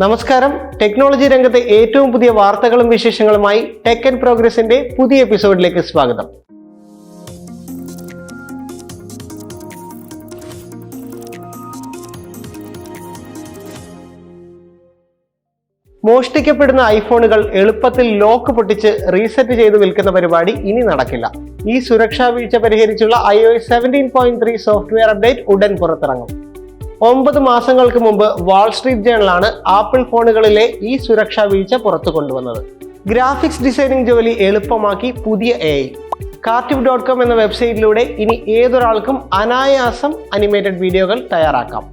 നമസ്കാരം. ടെക്നോളജി രംഗത്തെ ഏറ്റവും പുതിയ വാർത്തകളും വിശേഷങ്ങളുമായി ടെക് ആൻഡ് പ്രോഗ്രസിന്റെ പുതിയ എപ്പിസോഡിലേക്ക് സ്വാഗതം. മോഷ്ടിക്കപ്പെടുന്ന ഐഫോണുകൾ എളുപ്പത്തിൽ ലോക്ക് പൊട്ടിച്ച് റീസെറ്റ് ചെയ്ത് വിൽക്കുന്ന പരിപാടി ഇനി നടക്കില്ല. ഈ സുരക്ഷാ വീഴ്ച പരിഹരിച്ചുള്ള I O seventeen point three software update ഉടൻ പുറത്തിറങ്ങും. ഒമ്പത് മാസങ്ങൾക്ക് മുമ്പ് വാൾസ്ട്രീറ്റ് ജേണലാണ് ആപ്പിൾ ഫോണുകളിലെ ഈ സുരക്ഷാ വീഴ്ച പുറത്തു കൊണ്ടുവന്നത്. ഗ്രാഫിക്സ് ഡിസൈനിങ് ജോലി എളുപ്പമാക്കി പുതിയ എ കാർട്ടിവ് ഡോട്ട് കോം എന്ന വെബ്സൈറ്റിലൂടെ ഇനി ഏതൊരാൾക്കും അനായാസം അനിമേറ്റഡ് വീഡിയോകൾ തയ്യാറാക്കാം.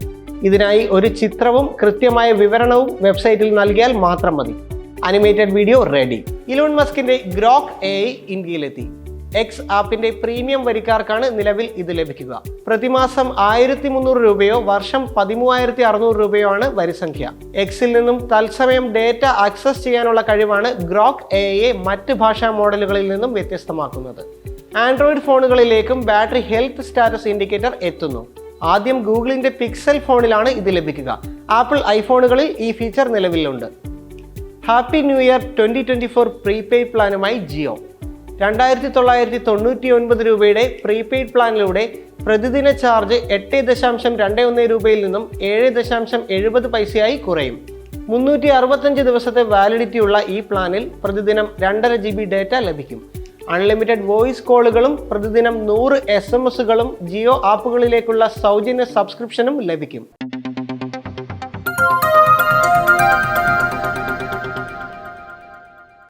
ഇതിനായി ഒരു ചിത്രവും കൃത്യമായ വിവരണവും വെബ്സൈറ്റിൽ നൽകിയാൽ മാത്രം മതി. Animated video ready. ഇലോൺ മസ്കിന്റെ ഗ്രോക്ക് എ ഇന്ത്യയിലെത്തി. എക്സ് ആപ്പിന്റെ പ്രീമിയം വരിക്കാർക്കാണ് നിലവിൽ ഇത് ലഭിക്കുക. പ്രതിമാസം ആയിരത്തി മുന്നൂറ് രൂപയോ വർഷം പതിമൂവായിരത്തി അറുന്നൂറ് രൂപയോ ആണ് വരിസംഖ്യ. എക്സിൽ നിന്നും തത്സമയം ഡേറ്റ ആക്സസ് ചെയ്യാനുള്ള കഴിവാണ് ഗ്രോക്ക് എ മറ്റ് ഭാഷാ മോഡലുകളിൽ നിന്നും വ്യത്യസ്തമാക്കുന്നത്. ആൻഡ്രോയിഡ് ഫോണുകളിലേക്കും ബാറ്ററി ഹെൽത്ത് സ്റ്റാറ്റസ് ഇൻഡിക്കേറ്റർ എത്തുന്നു. ആദ്യം ഗൂഗിളിന്റെ പിക്സൽ ഫോണിലാണ് ഇത് ലഭിക്കുക. ആപ്പിൾ ഐഫോണുകളിൽ ഈ ഫീച്ചർ നിലവിലുണ്ട്. Happy new year twenty twenty four prepaid പ്ലാനുമായി Jio. രണ്ടായിരത്തി തൊള്ളായിരത്തി തൊണ്ണൂറ്റി ഒൻപത് രൂപയുടെ പ്രീപെയ്ഡ് പ്ലാനിലൂടെ പ്രതിദിന ചാർജ് എട്ട് ദശാംശം രണ്ട് ഒന്ന് രൂപയിൽ നിന്നും ഏഴ് ദശാംശം എഴുപത് പൈസയായി കുറയും. മുന്നൂറ്റി അറുപത്തഞ്ച് ദിവസത്തെ വാലിഡിറ്റി ഉള്ള ഈ പ്ലാനിൽ പ്രതിദിനം രണ്ടര ജി ബി ഡേറ്റ ലഭിക്കും. അൺലിമിറ്റഡ് വോയിസ് കോളുകളും പ്രതിദിനം നൂറ് എസ് എം എസുകളും ജിയോ ആപ്പുകളിലേക്കുള്ള സൗജന്യ സബ്സ്ക്രിപ്ഷനും ലഭിക്കും.